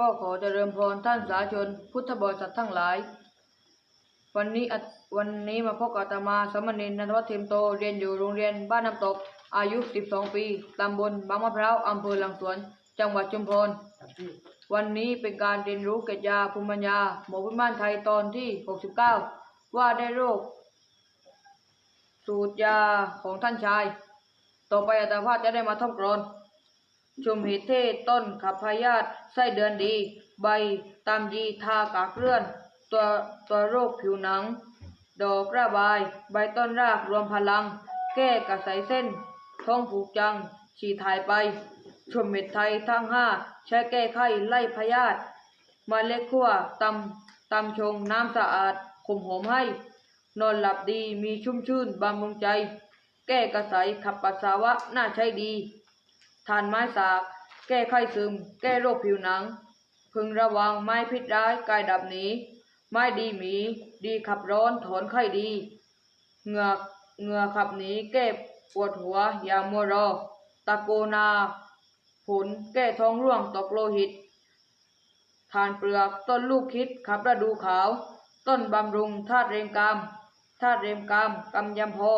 ก็ขอเจริญพรท่านสาธุชนพุทธบริษัททั้งหลาย วันนี้วันนี้มาพบกับอาตมาสมณรนันทวัฒน์เทมโตเรียนอยู่โรงเรียนบ้านน้ำตก อายุ 12 ปีตำบลบางมะพร้าวอำเภอหลังสวน จังหวัดชุมพร วันนี้เป็นการเรียนรู้เกตยาภูมิปัญญาหมอพื้นบ้านไทยตอนที่ 69 ว่าได้โรค สูตรยาของท่านชาย ต่อไปอาตมาภาพจะได้มาท่องกรอน ชมเหตุเทศต้นขับพยาธิไส้เดือนดี ใบตามยีทากากเลื่อน ตัวตัวโรคผิวหนัง ดอกระบาย ใบต้นรากรวมพลัง แก้กระสายเส้น ท้องผูกจัง ฉีถ่ายไป ชมเม็ดไทยทั้งห้าใช้แก้ไข้ไล่พยาธิมาเล็กขั่วตำตำชงน้ำสะอาดขมหอมให้ นอนหลับดีมีชุ่มชื่นบำรุงใจ แก้กระสายขับปัสสาวะน่าใช้ดี ทานไม้สากแก้ไข้ซึม แก้โรคผิวหนัง พึงระวังไม้พิษร้ายกายดับหนีไม้ดีหมี ดีขับร้อนถอนไข้ดี เหงือกเหงือขับหนีแก้ปวดหัวอย่ามัวรอ ตะโกนา ผลแก้ท้องร่วงตกโลหิตทานเปลือกต้นลูกคิดขับฤดูขาว ต้นบำรุงธาตุเรมกามธาตุเรมกามกำยำพอ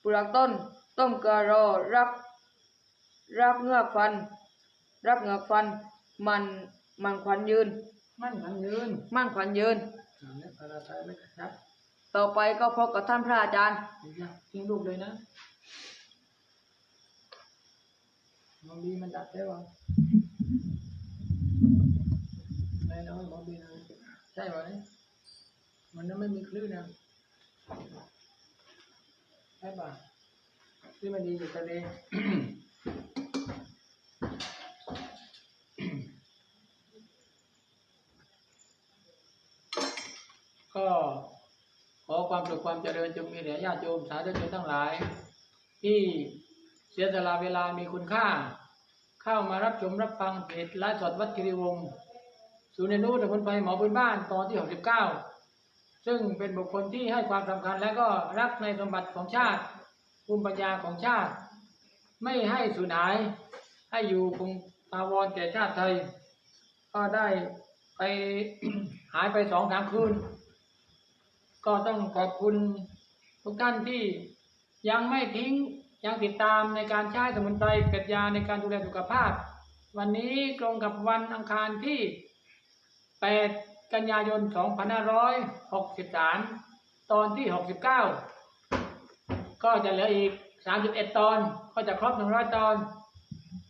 เปลือกต้น ต้มกลือรอรัก รักเงือกฟัน รักเงือกฟัน มันมันขวัญยืน มั่นมันยืนมั่นขวัญยืนอ่าแล้วภาษาไทยไม่กระชับต่อไปก็พบกับท่านพระอาจารย์อีกอย่างทิ้งลูกเลยนะหมอบีมันดับได้ป่ะไม่น้อยหมอบีนะใช่ป่ะเนี่ยมันนั้นไม่มีคลื่นนะใช่ป่ะที่มันดีอยู่ทะเล ก็ขอความสุขความเจริญจงมีแด่ญาติโยมสาธุชนทั้งหลาย ที่เสียสละเวลามีคุณค่า เข้ามารับชมรับฟังเพจไลฟ์สดวัดคิริวงศ์ศูนย์เรียนรู้ตะบนไปหมอพื้นบ้านตอนที่ 69 ซึ่งเป็นบุคคลที่ให้ความสำคัญและก็รักในสมบัติของชาติภูมิปัญญาของชาติ ไม่ให้สูญหาย ให้อยู่คงตาวรแก่ชาติไทย ก็ได้ไปหายไปสองสามคืน ก็ต้องขอบคุณทุกท่านที่ยังไม่ทิ้งยังติดตามในการใช้สมุนไพรเป็ดยาในการดูแลสุขภาพ วันนี้ตรงกับวันอังคารที่ 8 กันยายน 2563 ตอนที่ 69 ก็จะเหลืออีก 31 ตอนก็จะครบ 100 ตอน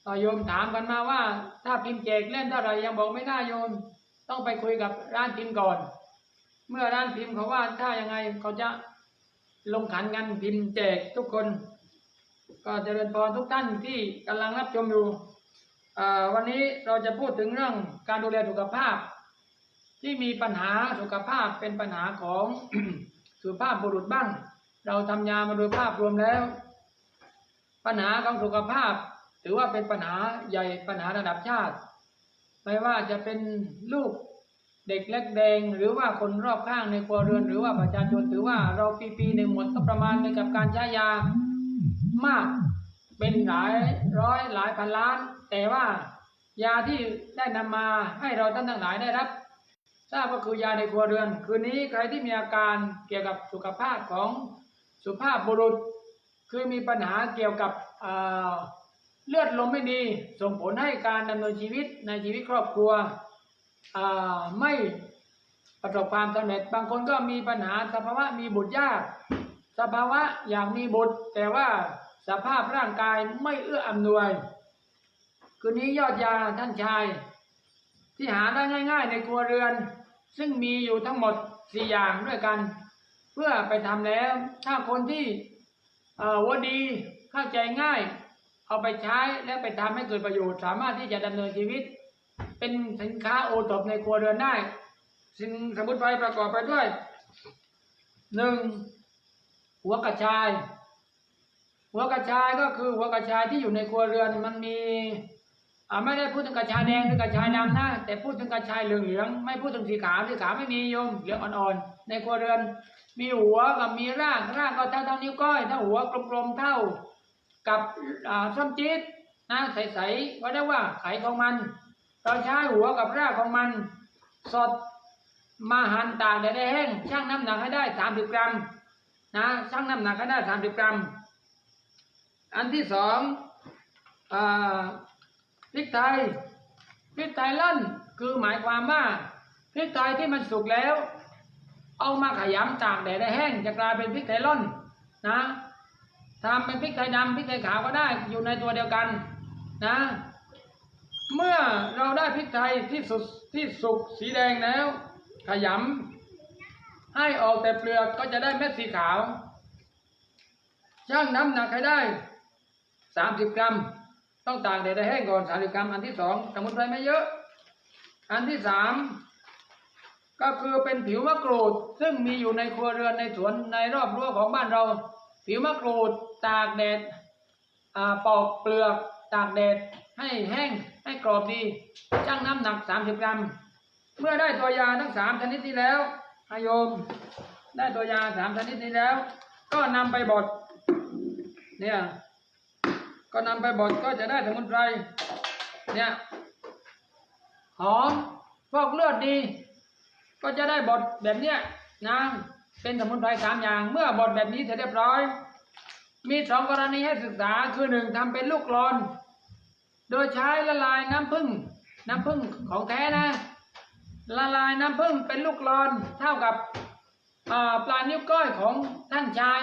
ต่อโยมถามกันมาว่า ถ้าพิมพ์แจกเล่นเท่าไหร่ยังบอกไม่ได้โยม ต้องไปคุยกับร้านพิมพ์ก่อน เมื่อร้านพิมพ์เขาว่าถ้ายังไงเขาจะลงขันกันพิมพ์แจกทุกคน ก็เจริญพรทุกท่านที่กำลังรับชมอยู่วันนี้เราจะพูดถึงเรื่องการดูแลสุขภาพ ที่มีปัญหาสุขภาพเป็นปัญหาของสุภาพบุรุษบ้าง เราทำยามาโดยภาพรวมแล้ว ปัญหาของสุขภาพ ถือว่าเป็นปัญหาใหญ่ปัญหาระดับชาติ ไม่ว่าจะเป็นลูก เด็กเล็กแดงหรือว่าคนรอบข้างในครัวเรือน หรือว่าประชาชนถือว่าเราปีปีหนึ่งหมดก็ประมาณในกับการใช้ยามากเป็นหลายร้อยหลายพันล้าน แต่ว่ายาที่ได้นำมาให้เราท่านทั้งหลายได้รับทราบก็คือยาในครัวเรือน คืนนี้ใครที่มีอาการเกี่ยวกับสุขภาพของสุภาพบุรุษ คือมีปัญหาเกี่ยวกับเลือดลมไม่ดี ส่งผลให้การดำเนินชีวิตในชีวิตครอบครัว ไม่ประสบความสำเร็จ บางคนก็มีปัญหาสภาวะมีบุตรยาก สภาวะอยากมีบุตร แต่ว่าสภาพร่างกายไม่เอื้ออำนวย คืนนี้ยอดยาท่านชาย ที่หาได้ง่าย ๆ ในครัวเรือน ซึ่งมีอยู่ทั้งหมดสี่อย่างด้วยกัน เพื่อไปทำแล้ว ถ้าคนที่อ่อว่าดีเข้าใจง่าย เอาไปใช้และไปทำให้เกิดประโยชน์ สามารถที่จะดำเนินชีวิต เป็นสินค้าโอท็อปในครัวเรือนได้สิ่งสมุนไพรประกอบไปด้วยหนึ่งหัวกระชาย หัวกระชายก็คือหัวกระชายที่อยู่ในครัวเรือนมันมีอ่าไม่ได้พูดถึงกระชายแดงหรือกระชายดำนะแต่พูดถึงกระชายเหลืองๆไม่พูดถึงสีขาวสีขาวไม่มีโยมเหลืองอ่อนๆในครัวเรือน มีหัวกับมีรากรากก็เท่าเท่านิ้วก้อยถ้าหัวกลมๆเท่า กับอ่าส้มจี๊ดนะใสๆก็เรียกว่าไขของมัน เราใช้หัวกับรากของมัน สดมาหั่นตากแดดให้แห้งชั่งน้ำหนักให้ได้สามสิบกรัมนะชั่งน้ำหนักให้ได้สามสิบกรัม อันที่สองอพริกไทยพริกไทยล่นคือหมายความว่าพริกไทยที่มันสุกแล้ว เอามาขยำตากแดดให้แห้งจะกลายเป็นพริกไทยล่นนะทำเป็นพริกไทยดำพริกไทยขาวก็ได้อยู่ในตัวเดียวกันนะ เมื่อเราได้พริกไทยที่สุที่สุกสีแดงแล้ว ขยำให้ออกแต่เปลือกก็จะได้เม็ดสีขาวช่างน้ำหนักให้ได้สามสิบกรัม ต้องตากแดดให้แห้งก่อนสามสิบกรัม อันที่สองสมุนไพรไม่เยอะ อันที่สามก็คือเป็นผิวมะกรูด ซึ่งมีอยู่ในครัวเรือนในสวนในรอบรั้วของบ้านเรา ผิวมะกรูด ตากแดดอ่าปอกเปลือก ตากแดด ให้แห้งให้กรอบดีชั่งน้ำหนัก 30 กรัม เมื่อได้ตัวยาทั้งสามชนิดนี้แล้วอาโยม ได้ตัวยาสามชนิดนี้แล้ว ก็นำไปบดเนี่ยก็นำไปบดก็จะได้สมุนไพรเนี่ยหอมฟอกเลือดดี ก็จะได้บดแบบเนี้ยนะเป็นสมุนไพรสามอย่าง เมื่อบดแบบนี้เสร็จเรียบร้อย มีสองกรณีให้ศึกษาคือหนึ่งทำเป็นลูกกลอน โดยใช้ละลายน้ำผึ้งน้ำผึ้งของแท้นะ ละลายน้ำผึ้งเป็นลูกกลอนเท่ากับปลายนิ้วก้อยของท่านชาย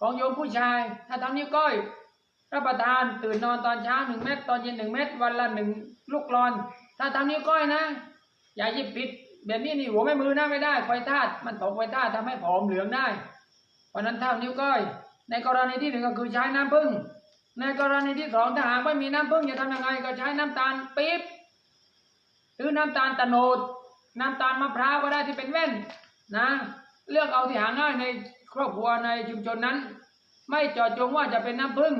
ของโยมผู้ชาย ถ้าทำนิ้วก้อยรับประทานตื่นนอนตอนเช้าหนึ่งเม็ดตอนเย็นหนึ่งเม็ดวันละหนึ่งลูกกลอน ถ้าทำนิ้วก้อยนะ อย่าหยิบผิดแบบนี้นี่หัวแม่มือนะไม่ได้ไฟธาตุมันตกไฟธาตุทำให้ผอมเหลืองได้ เพราะฉะนั้นเท่านิ้วก้อย ในกรณีที่หนึ่งก็คือใช้น้ำผึ้ง ในกรณีที่สองถ้าหากไม่มีน้ำผึ้งจะทำยังไงก็ใช้น้ำตาลปี๊บหรือน้ำตาลตะโนดน้ำตาลมะพร้าวก็ได้ที่เป็นแว่นนะ เลือกเอาที่หาง่ายในครอบครัวในชุมชนนั้น ไม่จาะจงว่าจะเป็นน้ำผึ้ง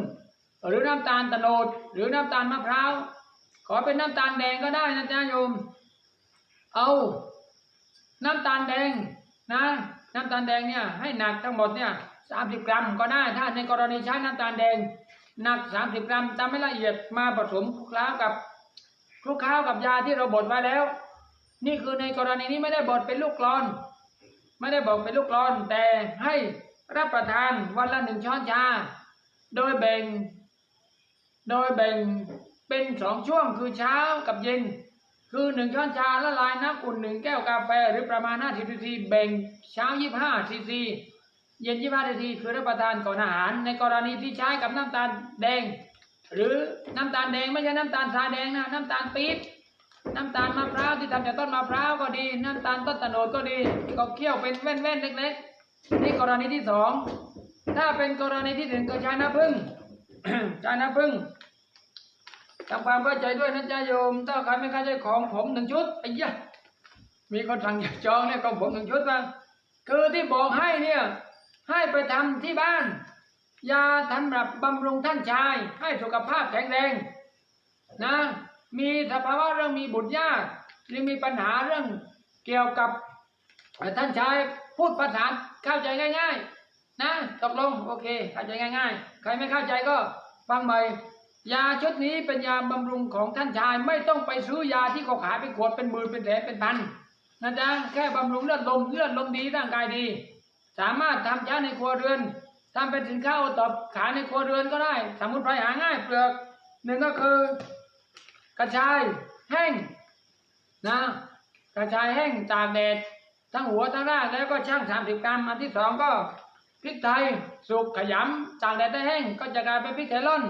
หรือน้ำตาลตะโนดหรือน้ำตาลมะพร้าวขอเป็นน้ำตาลแดงก็ได้นะจ๊ะโยม เอาน้ำตาลแดงนะ น้ำตาลแดงเนี่ยให้หนักทั้งหมดเนี่ยสามสิบกรัมก็ได้ถ้าในกรณีใช้น้ำตาลแดง หนักสามสิบกรัมตามไม่ละเอียดมาผสมคลุกเคล้ากับคลุกเคล้ากับยาที่เราบดไว้แล้ว นี่คือในกรณีนี้ไม่ได้บดเป็นลูกกลอน ไม่ได้บอกเป็นลูกกลอน แต่ให้รับประทานวันละหนึ่งช้อนชา โดยแบ่ง โดยแบ่งเป็นสองช่วงคือเช้ากับเย็น คือหนึ่งช้อนชาละลายน้ำอุ่นหนึ่งแก้วกาแฟหรือประมาณ50ซีซีแบ่งเช้า25ซีซี เย็น25ซีซีคือรับประทานก่อนอาหาร ในกรณีที่ใช้กับน้ำตาลแดง หรือน้ำตาลแดงไม่ใช่น้ำตาลทรายแดงนะน้ำตาลปี๊บน้ำตาลมะพร้าวที่ทำจากต้นมะพร้าวก็ดี น้ำตาลต้นตะโนดก็ดีก็เคี่ยวเป็นแว่นๆเล็กๆนี่กรณีที่สองถ้าเป็นกรณีที่หนึ่งก็ใช้น้ำผึ้งใช้น้ำผึ้งทำความเข้าใจด้วยนะจ๊ะโยมถ้าใครไม่เข้าใจของผมหนึ่งชุดไอ้ยะมีคนสั่งอยากจองเนี่ยของผมหนึ่งชุดมาคือที่บอกให้เนี่ย ให้ไปทำที่บ้าน ยาสำหรับบำรุงท่านชาย ให้สุขภาพแข็งแรงนะมีสภาวะเรื่องมีบุตรยากหรือมีปัญหาเรื่องเกี่ยวกับท่านชายพูดภาษาเข้าใจง่าย ๆ นะตกลงโอเคเข้าใจง่าย ๆ ใครไม่เข้าใจก็ฟังใหม่ยาชุดนี้เป็นยาบำรุงของท่านชายไม่ต้องไปซื้อยาที่เขาขายเป็นขวดเป็นหมื่นเป็นแสนเป็นพันนะจ๊ะแค่บำรุงเลือดลมเลือดลมดีร่างกายดี สามารถทำใช้ในครัวเรือนทำเป็นสินค้าโอตอบขายในครัวเรือนก็ได้ สมุนไพรหาง่ายเปลือกหนึ่งก็คือกระชายแห้งนะกระชายแห้งตากแดดทั้งหัวทั้งรากแล้วก็ช่างสามสิบกรัมอันที่สองก็พริกไทยสุกขยำตากแดดได้แห้งก็จะกลายเป็นพริกไทยร่อน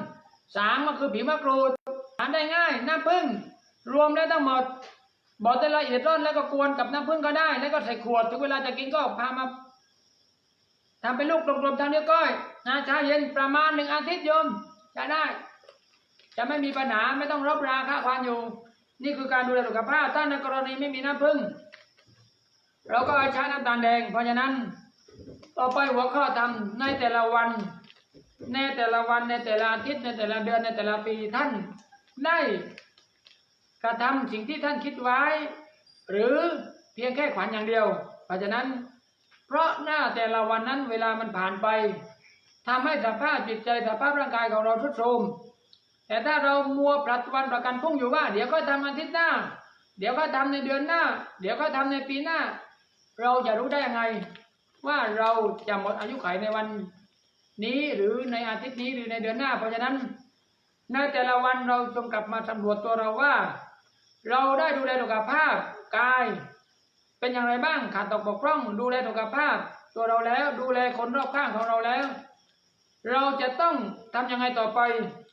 สามก็คือผิวมะกรูดทานได้ง่ายน้ำผึ้งรวมได้ทั้งหมดบดได้ละเอียดร่อนแล้วก็กวนกับน้ำผึ้งก็ได้ แล้วก็ใส่ขวดถึงเวลาจะกินก็พามา ทำเป็นลูกกลมๆทำนิ้วก้อยนะเช้าเย็นประมาณหนึ่งอาทิตย์โยมใช้ได้ จะไม่มีปัญหาไม่ต้องรบราค่าควานอยู่ นี่คือการดูแลสุขภาพถ้าในกรณีไม่มีน้ำผึ้งเราก็ใช้น้ำตาลแดง เพราะฉะนั้นต่อไปหัวข้อทำในแต่ละวัน ในแต่ละวันในแต่ละอาทิตย์ในแต่ละเดือนในแต่ละปีท่านได้กระทำสิ่งที่ท่านคิดไว้ หรือเพียงแค่ขวัญอย่างเดียว เพราะฉะนั้น เพราะหน้าแต่ละวันนั้นเวลามันผ่านไปทำให้สภาพจิตใจสภาพร่างกายของเราทรุดโทรมแต่ถ้าเรามัวผลัดวันประกันพุ่งอยู่ว่า เดี๋ยวก็ทำอาทิตย์หน้า เดี๋ยวก็ทำในเดือนหน้า เดี๋ยวก็ทำในปีหน้า เราจะรู้ได้ยังไง ว่าเราจะหมดอายุขัยในวันนี้หรือในอาทิตย์นี้หรือในเดือนหน้า เพราะฉะนั้นในแต่ละวันเราจงกลับมาสำรวจตัวเราว่า เราได้ดูแลสุขภาพกาย เป็นอย่างไรบ้างขาดตกบกพร่องดูแลสุขภาพ ตัวเราแล้วดูแลคนรอบข้างของเราแล้ว เราจะต้องทำยังไงต่อไป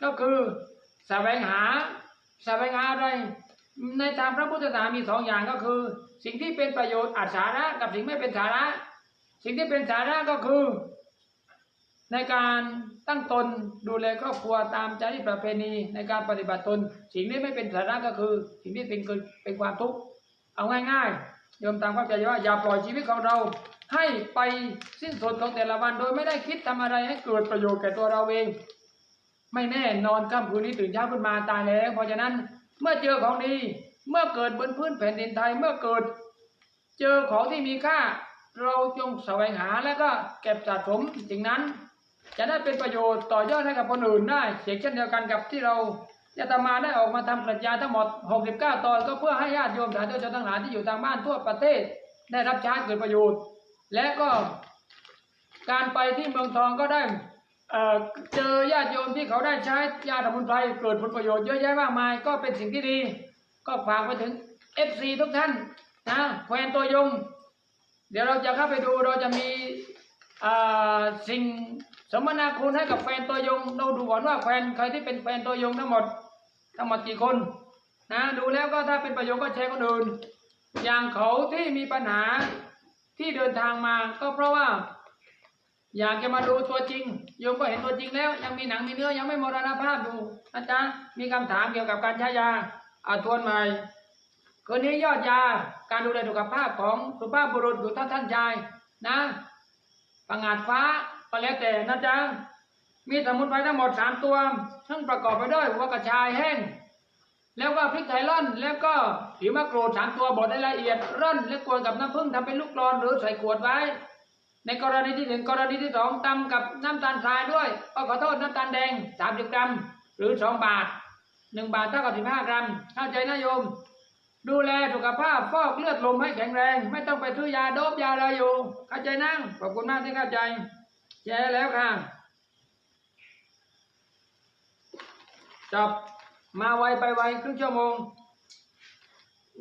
ก็คือแสวงหาแสวงหาอะไร ในทางพระพุทธศาสนามีสองอย่างก็คือ สิ่งที่เป็นประโยชน์อัศสาระกับสิ่งไม่เป็นสาระ สิ่งที่เป็นสาระก็คือ ในการตั้งตนดูแลครอบครัวตามจรีตประเพณีในการปฏิบัติตน สิ่งที่ไม่เป็นสาระก็คือ สิ่งที่เป็นเป็นความทุกข์เอาง่าย ๆ โยมตามความใจว่าอย่าปล่อยชีวิตของเราให้ไปสิ้นสุดของแต่ละวันโดยไม่ได้คิดทำอะไรให้เกิดประโยชน์แก่ตัวเราเอง ไม่แน่นอนค่ำคืนนี้ตื่นเช้าขึ้นมาตายแล้ว เพราะฉะนั้นเมื่อเจอของดี เมื่อเกิดบนพื้นแผ่นดินไทยเมื่อเกิด เจอของที่มีค่า เราจงแสวงหาและก็เก็บสะสมสิ่งนั้น จะได้เป็นประโยชน์ต่อยอดให้กับคนอื่นได้เช่นเดียวกันกับที่เรา อาตมาได้ออกมาทำปรัชญาทั้งหมด 69 ตอนก็เพื่อให้ญาติโยมสาธุชนทั้งหลายที่อยู่ทางบ้านทั่วประเทศ ได้รับใช้เกิดประโยชน์ และก็การไปที่เมืองทองก็ได้เเจอญาติโยมที่เขาได้ใช้ยาสมุนไพรเกิดผลประโยชน์เยอะแยะมากมาย ก็เป็นสิ่งที่ดี ก็ฝากไปถึง FC ทุกท่านนะแควนตัวยง เดี๋ยวเราจะเข้าไปดูเราจะมีสิ่งสมนาคุณให้กับแฟนตัวยง เราดูก่อนว่าแฟนใครที่เป็นแฟนตัวยงทั้งหมด ทั้งหมดกี่คนนะดูแล้วก็ถ้าเป็นประโยชน์ก็แชร์คนอื่น อย่างเขาที่มีปัญหาที่เดินทางมาก็เพราะว่า อยากจะมาดูตัวจริงโยมก็เห็นตัวจริงแล้ว ยังมีหนังมีเนื้อยังไม่มรณภาพอยู่อาจารย์มีคำถามเกี่ยวกับการใช้ยาอาทวนใหม่คืนนี้ยอดยาการดูแลสุขภาพของสุภาพบุรุษอยู่ท่านท่านชายนะปังาจฟ้าก็แล้วแต่นะจ๊ะ มีสมุนไพรทั้งหมดสามตัว ซึ่งประกอบไปด้วยหัวกระชายแห้ง แล้วก็พริกไทยร่อน แล้วก็ผิวมะกรูดสามตัวบดให้ละเอียดร่อนและกวนกับน้ำผึ้งทำเป็นลูกกลอนหรือใส่ขวดไว้ ในกรณีที่หนึ่งกรณีที่สองตำกับน้ำตาลทรายด้วยก็ขอโทษน้ำตาลแดงสามสิบกรัม หรือสองบาทหนึ่งบาทเท่ากับสิบห้ากรัมเข้าใจนะโยม ดูแลสุขภาพฟอกเลือดลมให้แข็งแรง ไม่ต้องไปซื้อยาโดบยาอะไรอยู่เข้าใจนั่งขอบคุณมากที่เข้าใจแย่แล้วค่ะ จบมาไวไปไวครึ่งชั่วโมง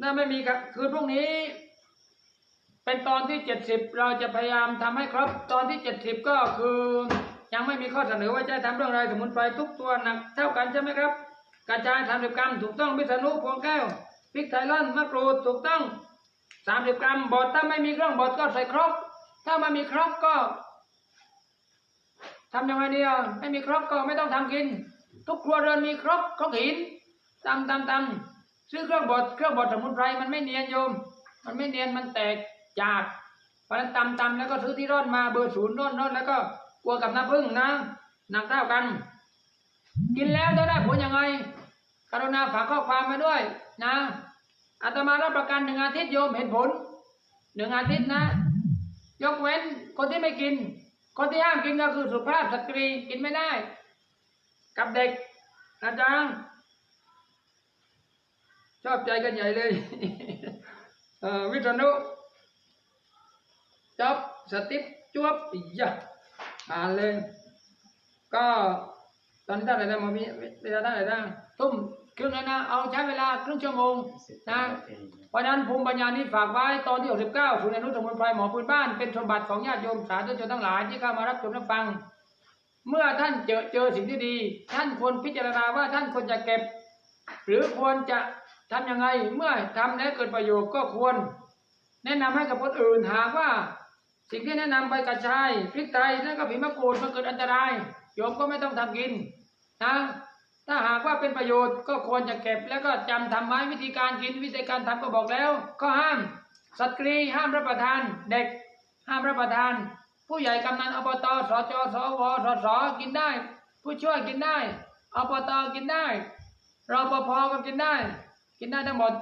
น่าไม่มีครับคือพรุ่งนี้ เป็นตอนที่เจ็ดสิบเราจะพยายามทำให้ครบตอนที่เจ็ดสิบก็คือยังไม่มีข้อเสนอว่าจะทำเรื่องอะไรสมุนไพรทุกตัวหนักเท่ากันใช่ไหมครับ กระจายสามสิบกรัมถูกต้องพิษณุพวงแก้วพริกไทยล่อนมะกรูดถูกต้องสามสิบกรัมบดถ้าไม่มีเครื่องบดก็ใส่ครกถ้าไม่มีครกก็ทำยังไงดีอะไม่มีครกก็ไม่ต้องทำกิน ทุกครัวเรือนมีครกครกหินตำตำตำซื้อเครื่องบดเครื่องบดสมุนไพรมันไม่เนียนโยม มันไม่เนียนมันแตกจากเพราะฉะนั้นตำตำแล้วก็ซื้อที่ร่อนมาเบอร์ศูนย์ร่อนร่อนแล้วก็กลัวกับน้ำผึ้งนะหนักเท่ากัน กินแล้วจะได้ผลยังไงกรุณาฝากข้อความมาด้วยนะอาตมารับประกันหนึ่งอาทิตย์โยมเห็นผลหนึ่งอาทิตย์นะ ยกเว้นคนที่ไม่กิน คนที่ห้ามกินก็คือสุภาพสตรีกินไม่ได้ กับเด็กอาจารย์ชอบใจกันใหญ่เลยเวิษณุจบสติปจวบอียะอ่านเลย ก็ตอนนี้เท่าไรนะหมอมีเวลาเท่าไร่นะทุ่มครึ่งแล้วนะ เอาใช้เวลาครึ่งชั่วโมงนะเพราะฉะนั้นภูมิปัญญานี้ฝากไว้ตอนที่ 69ศูนย์อนุสมุนไพรหมอพื้นบ้านเป็นสมบัติของญาติโยมสาธุชนทั้งหลายที่เข้ามารับชมรับฟัง เมื่อท่านเจอเจอสิ่งที่ดี ท่านควรพิจารณาว่าท่านควรจะเก็บ หรือควรจะทำยังไงเมื่อทำแล้วเกิดประโยชน์ก็ควร แนะนำให้กับคนอื่นหากว่า สิ่งที่แนะนำไปกระชายพริกไทยแล้วก็ผีมะกรูดมันเกิดอันตรายโยมก็ไม่ต้องทำกินนะถ้าหากว่าเป็นประโยชน์ก็ควรจะเก็บแล้วก็จำทำไว้วิธีการกินวิธีการทำก็บอกแล้ว ก็ห้ามสตรีห้ามรับประทาน เด็กห้ามรับประทาน ผู้ใหญ่กำนันอบตสจสวสสกินได้ ผู้ช่วยกินได้อบตกินได้รปภก็กินได้ กินได้ทั้งหมด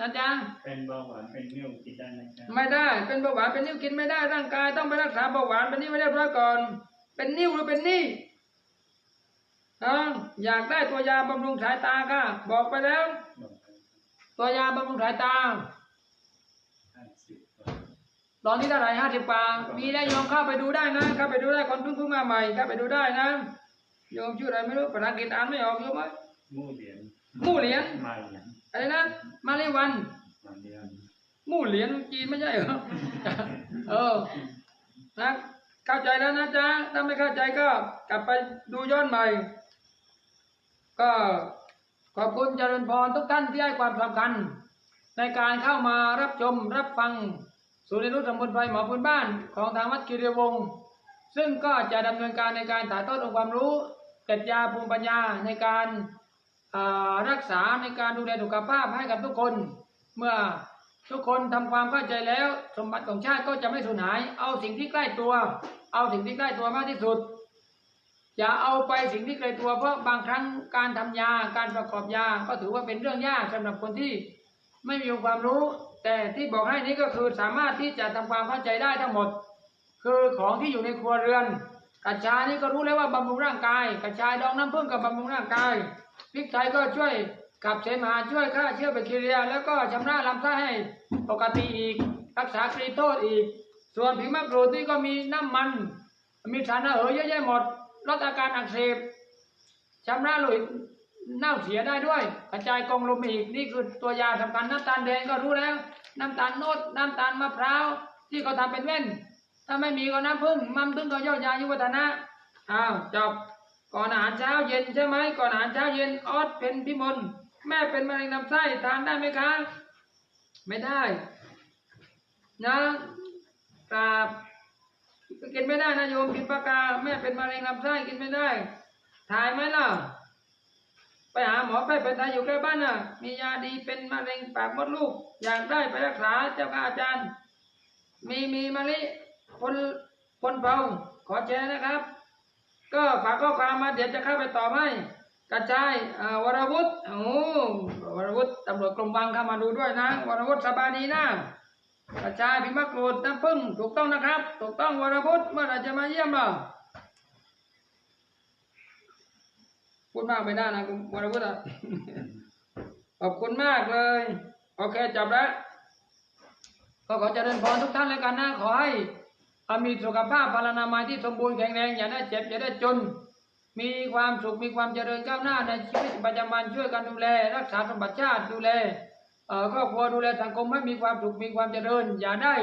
นะจ๊ะเป็นเบาหวานเป็นนิ่วกินได้ไหมครับไม่ได้เป็นเบาหวานเป็นนิ่วกินไม่ได้ร่างกายต้องไปรักษาเบาหวานเป็นนิ่วไม่เรียบร้อยก่อน เป็นนิ่วหรือเป็นหนี่นะอยากได้ตัวยาบำรุงสายตาค่ะบอกไปแล้วบอกไปตัวยาบำรุงสายตาห้าสิบ ตอนนี้เท่าไหร่ห้าสิบกว่า มีได้โยมเข้าไปดูได้นะ เข้าไปดูได้คนเพิ่งเพิ่งมาใหม่เข้าไปดูได้นะโยมชื่ออะไรไม่รู้ภาษาอังกฤษอ่านไม่ออกโยมไหมมู่เหรียญมู่เหรียญมาเหรียญอะไรนะมาเลวันมาเหรียญมู่เหรียญจีนไม่ใช่เหรอเออนะเข้าใจแล้วนะจ๊ะถ้าไม่เข้าใจก็กลับไปดูย้อนใหม่ ก็ขอบคุณเจริญพรทุกท่านที่ให้ความสำคัญ ในการเข้ามารับชมรับฟัง ศูนย์เรียนรู้สมุนไพหมอพื้นบ้านของทางวัดกิริวงศ์ซึ่งก็จะดำเนินการในการถ่ายทอดองค์ความรู้เกร็ดยาภูมิปัญญาในการรักษาในการดูแลสุขภาพให้กับทุกคน เมื่อทุกคนทำความเข้าใจแล้วสมบัติของชาติก็จะไม่สูญหาย เอาสิ่งที่ใกล้ตัว เอาสิ่งที่ใกล้ตัวมากที่สุด อย่าเอาไปสิ่งที่ไกลตัวเพราะบางครั้งการทำยาการประกอบยาก็ถือว่าเป็นเรื่องยากสำหรับคนที่ ไม่มีความรู้ แต่ที่บอกให้นี้ก็คือสามารถที่จะทำความเข้าใจได้ทั้งหมด คือของที่อยู่ในครัวเรือนกัญชานี่ก็รู้แล้วว่าบำรุงร่างกายกัญชาดองน้ำผึ้งกับบำรุงร่างกายพริกไทยก็ช่วยขับเสมหะช่วยฆ่าเชื้อแบคทีเรีย แล้วก็ชำระลำไส้ให้ปกติอีก รักษากรีโทษอีก ส่วนผิวมะกรูดนี่ก็มีน้ำมัน มีสารระเหยเยอะแยะหมดลดอาการอักเสบชำระโลหิต เน่าเสียได้ด้วย กระจายกองลมอีกนี่คือตัวยาสำคัญน้ำตาลแดงก็รู้แล้ว น้ำตาลโนดน้ำตาลมะพร้าวที่เขาทำเป็นแว่น ถ้าไม่มีก็น้ำผึ้งมันผึ้งก็ย่อยายุวัฒนะอ้าวจบก่อนอาหารเช้าเย็นใช่ไหมก่อนอาหารเช้าเย็นออสเป็นพิมลแม่เป็นมะเร็งลำไส้ทานได้ไหมคะไม่ได้นะกราบกินไม่ได้นะโยมกินปากกาแม่เป็นมะเร็งลำไส้กินไม่ได้ถ่ายไหมล่ะ ไปหาหมอไปเป็นไทยอยู่ใกล้บ้านน่ะ มียาดีเป็นมะเร็งปากมดลูก อยากได้ไปรักษาเจ้าค่ะอาจารย์ มีมีมะลิคนคนเผาขอแชร์นะครับ ก็ฝากข้อความมาเดี๋ยวจะเข้าไปตอบให้กระจายอ่าวรวุฒิโอ้วรวุฒิตำรวจกรมวังเข้ามาดูด้วยนะ วรวุฒิสบายดีนะกระจายพิมพ์มะกรูดน้ำผึ้งถูกต้องนะครับ ถูกต้องวรพุทธเมื่อไรจะมาเยี่ยมเรา พูดมากไปได้นะคุณวรพุทธอะขอบคุณมากเลย โอเคจบแล้วก็ขอเจริญพรทุกท่านเลยกันนะ ขอให้อามีสุขภาพพลานามัยที่สมบูรณ์แข็งแรงอย่าได้เจ็บอย่าได้จน มีความสุขมีความเจริญก้าวหน้าในชีวิตประจำวันช่วยกันดูแล รักษาสมบัติชาติดูแลเอ่อครอบครัวดูแลสังคมให้มีความสุขมีความเจริญ อย่าได้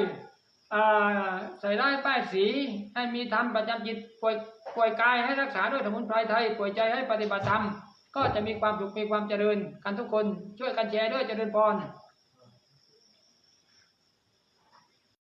ใส่ร้ายป้ายสีให้มีธรรมประจำจิตป่วยป่วยกายให้รักษาด้วยสมุนไพรไทยป่วยใจให้ปฏิบัติธรรมก็จะมีความสุขมีความเจริญกันทุกคนช่วยกันแชร์ด้วยเจริญพร